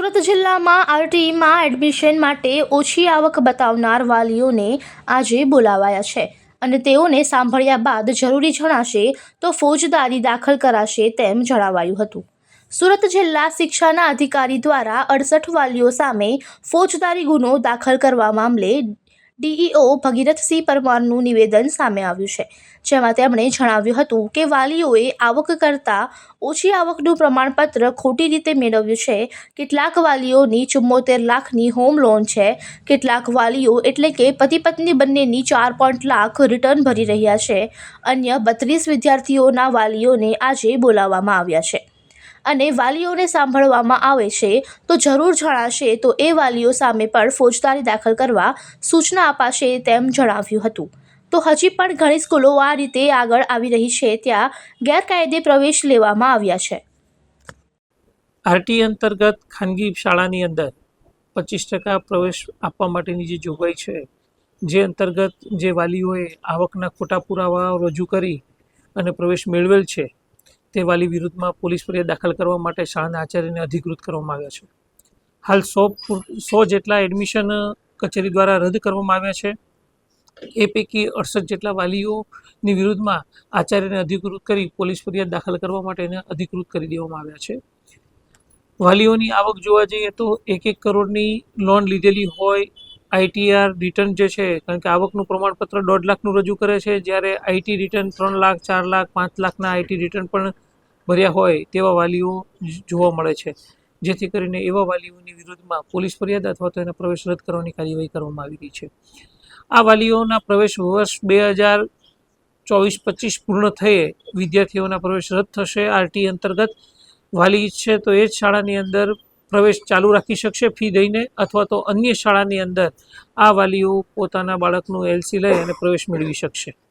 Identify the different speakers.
Speaker 1: સુરત જિલ્લામાં આરટીઈમાં એડમિશન માટે ઓછી આવક બતાવનાર વાલીઓને આજે બોલાવાયા છે અને તેઓને સાંભળ્યા બાદ જરૂરી જણાશે તો ફોજદારી દાખલ કરાશે તેમ જણાવાયું હતું. સુરત જિલ્લા શિક્ષાના અધિકારી દ્વારા અડસઠ વાલીઓ સામે ફોજદારી ગુનો દાખલ કરવા મામલે ડીઈઓ ભગીરથસિંહ પરમારનું નિવેદન સામે આવ્યું છે, જેમાં તેમણે જણાવ્યું હતું કે વાલીઓએ આવક કરતાં ઓછી આવકનું પ્રમાણપત્ર ખોટી રીતે મેળવ્યું છે. કેટલાક વાલીઓની ચુમ્મોતેર લાખની હોમ લોન છે. કેટલાક વાલીઓ એટલે કે પતિ પત્ની બંનેની ચાર પોઈન્ટ લાખ રિટર્ન ભરી રહ્યા છે. અન્ય બત્રીસ વિદ્યાર્થીઓના વાલીઓને આજે બોલાવવામાં આવ્યા છે. અને વાલીઓને સાંભળવામાં આવે છે, તો જરૂર જણાશે તો એ વાલીઓ સામે પણ ફોજદારી દાખલ કરવા સૂચના અપાશે તેમ જણાવ્યું હતું. તો હજી પણ ઘણી સ્કૂલો આ રીતે આગળ આવી રહી છે, ત્યાં ગેરકાયદે પ્રવેશ લેવામાં આવ્યા છે.
Speaker 2: આરટી અંતર્ગત ખાનગી શાળાની અંદર પચીસ ટકા પ્રવેશ આપવા માટેની જે જોગવાઈ છે, જે અંતર્ગત જે વાલીઓએ આવકના ખોટા પુરાવા રજૂ કરી અને પ્રવેશ મેળવેલ છે તે વાલી વિરુદ્ધમાં પોલીસ ફરિયાદ દાખલ કરવા માટે શાળાના આચાર્યને અધિકૃત કરવામાં આવ્યા છે. હાલ સો સો જેટલા એડમિશન કચેરી દ્વારા રદ કરવામાં આવ્યા છે. એ પૈકી અડસઠ જેટલા વાલીઓની વિરુદ્ધમાં આચાર્યને અધિકૃત કરી પોલીસ ફરિયાદ દાખલ કરવા માટે એને અધિકૃત કરી દેવામાં આવ્યા છે. વાલીઓની આવક જોવા જઈએ તો એક એક કરોડની લોન લીધેલી હોય આઈટીઆર રિટર્ન જે છે, કારણ કે આવકનું પ્રમાણપત્ર દોઢ લાખનું રજૂ કરે છે, જ્યારે આઈટી રિટર્ન ત્રણ લાખ, ચાર લાખ, પાંચ લાખના આઈટી રિટર્ન પણ ભર્યા હોય તેવા વાલીઓ જોવા મળે છે. જેથી કરીને એવા વાલીઓની વિરુદ્ધમાં પોલીસ ફરિયાદ અથવા તો એના પ્રવેશ રદ કરવાની કાર્યવાહી કરવામાં આવી રહી છે. આ વાલીઓના પ્રવેશ વર્ષ બે હજાર ચોવીસ પચીસ પૂર્ણ થયે વિદ્યાર્થીઓના પ્રવેશ રદ થશે. આરટી અંતર્ગત વાલી ઈચ્છે તો એ જ શાળાની અંદર પ્રવેશ ચાલુ રાખી શકશે ફી દઈને અથવા તો અન્ય શાળાની અંદર આ વાલીઓ પોતાના બાળકનું એલસી લઈ અને પ્રવેશ મેળવી શકશે.